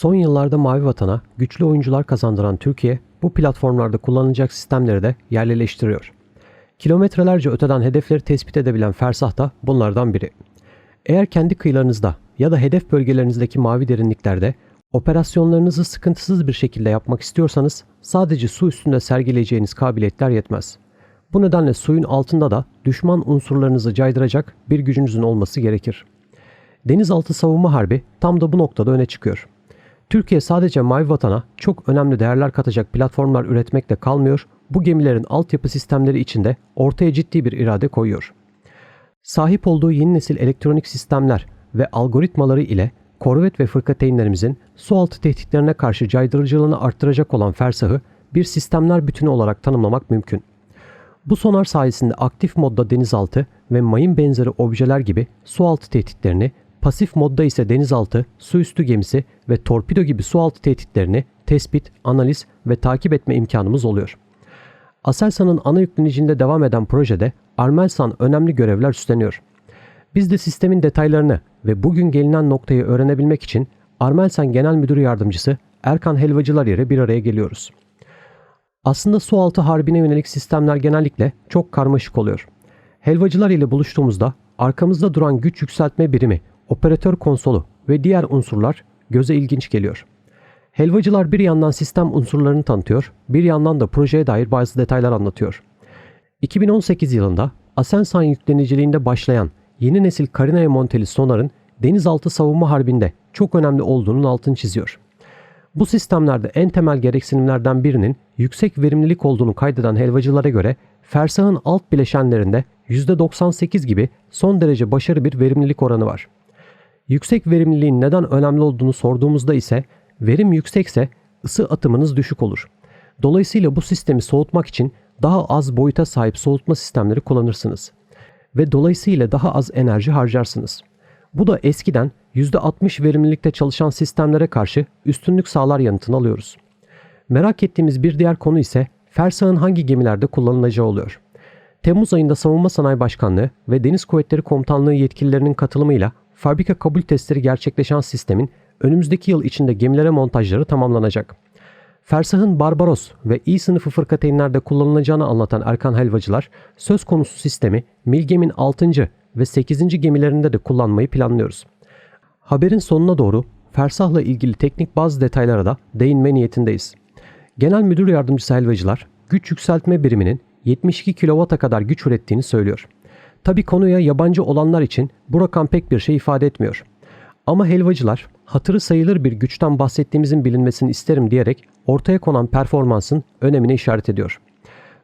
Son yıllarda Mavi Vatan'a güçlü oyuncular kazandıran Türkiye, bu platformlarda kullanılacak sistemleri de yerleştiriyor. Kilometrelerce öteden hedefleri tespit edebilen Fersah da bunlardan biri. Eğer kendi kıyılarınızda ya da hedef bölgelerinizdeki mavi derinliklerde operasyonlarınızı sıkıntısız bir şekilde yapmak istiyorsanız sadece su üstünde sergileyeceğiniz kabiliyetler yetmez. Bu nedenle suyun altında da düşman unsurlarınızı caydıracak bir gücünüzün olması gerekir. Denizaltı savunma harbi tam da bu noktada öne çıkıyor. Türkiye sadece Mavi Vatan'a çok önemli değerler katacak platformlar üretmekle kalmıyor, bu gemilerin altyapı sistemleri içinde ortaya ciddi bir irade koyuyor. Sahip olduğu yeni nesil elektronik sistemler ve algoritmaları ile korvet ve fırkateynlerimizin sualtı tehditlerine karşı caydırıcılığını arttıracak olan Fersah'ı bir sistemler bütünü olarak tanımlamak mümkün. Bu sonar sayesinde aktif modda denizaltı ve mayın benzeri objeler gibi sualtı tehditlerini, pasif modda ise denizaltı, su üstü gemisi ve torpido gibi sualtı tehditlerini tespit, analiz ve takip etme imkanımız oluyor. Aselsan'ın ana yüklenicinde devam eden projede Armelsan önemli görevler üstleniyor. Biz de sistemin detaylarını ve bugün gelinen noktayı öğrenebilmek için Armelsan Genel Müdür Yardımcısı Erkan Helvacılar ile bir araya geliyoruz. Aslında sualtı harbine yönelik sistemler genellikle çok karmaşık oluyor. Helvacılar ile buluştuğumuzda arkamızda duran güç yükseltme birimi, operatör konsolu ve diğer unsurlar göze ilginç geliyor. Helvacılar bir yandan sistem unsurlarını tanıtıyor, bir yandan da projeye dair bazı detaylar anlatıyor. 2018 yılında Aselsan yükleniciliğinde başlayan yeni nesil Carina'ya monteli sonarın denizaltı savunma harbinde çok önemli olduğunun altını çiziyor. Bu sistemlerde en temel gereksinimlerden birinin yüksek verimlilik olduğunu kaydeden helvacılara göre fersahın alt bileşenlerinde %98 gibi son derece başarılı bir verimlilik oranı var. Yüksek verimliliğin neden önemli olduğunu sorduğumuzda ise verim yüksekse ısı atımınız düşük olur. Dolayısıyla bu sistemi soğutmak için daha az boyuta sahip soğutma sistemleri kullanırsınız ve dolayısıyla daha az enerji harcarsınız. Bu da eskiden %60 verimlilikte çalışan sistemlere karşı üstünlük sağlar yanıtını alıyoruz. Merak ettiğimiz bir diğer konu ise Fersah'ın hangi gemilerde kullanılacağı oluyor. Temmuz ayında Savunma Sanayi Başkanlığı ve Deniz Kuvvetleri Komutanlığı yetkililerinin katılımıyla fabrika kabul testleri gerçekleşen sistemin önümüzdeki yıl içinde gemilere montajları tamamlanacak. Fersah'ın Barbaros ve İ sınıfı fırkateynlerde kullanılacağını anlatan Erkan Helvacılar, söz konusu sistemi Milgem'in 6. ve 8. gemilerinde de kullanmayı planlıyoruz. Haberin sonuna doğru Fersah'la ilgili teknik bazı detaylara da değinme niyetindeyiz. Genel Müdür Yardımcısı Helvacılar, güç yükseltme biriminin 72 kW'a kadar güç ürettiğini söylüyor. Tabi konuya yabancı olanlar için bu rakam pek bir şey ifade etmiyor. Ama helvacılar hatırı sayılır bir güçten bahsettiğimizin bilinmesini isterim diyerek ortaya konan performansın önemine işaret ediyor.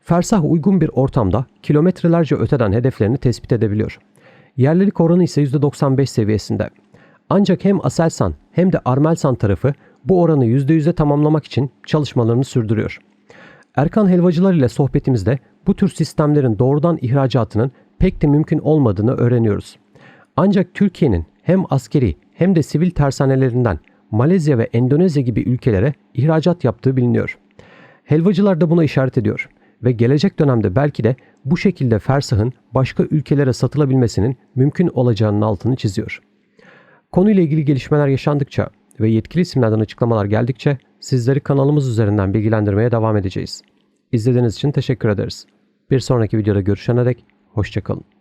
Fersah uygun bir ortamda kilometrelerce öteden hedeflerini tespit edebiliyor. Yerlilik oranı ise %95 seviyesinde. Ancak hem Aselsan hem de Armelsan tarafı bu oranı %100'e tamamlamak için çalışmalarını sürdürüyor. Erkan Helvacılar ile sohbetimizde bu tür sistemlerin doğrudan ihracatının pek de mümkün olmadığını öğreniyoruz. Ancak Türkiye'nin hem askeri hem de sivil tersanelerinden Malezya ve Endonezya gibi ülkelere ihracat yaptığı biliniyor. Helvacılar da buna işaret ediyor ve gelecek dönemde belki de bu şekilde Fersah'ın başka ülkelere satılabilmesinin mümkün olacağının altını çiziyor. Konuyla ilgili gelişmeler yaşandıkça ve yetkili isimlerden açıklamalar geldikçe sizleri kanalımız üzerinden bilgilendirmeye devam edeceğiz. İzlediğiniz için teşekkür ederiz. Bir sonraki videoda görüşene dek hoşçakalın.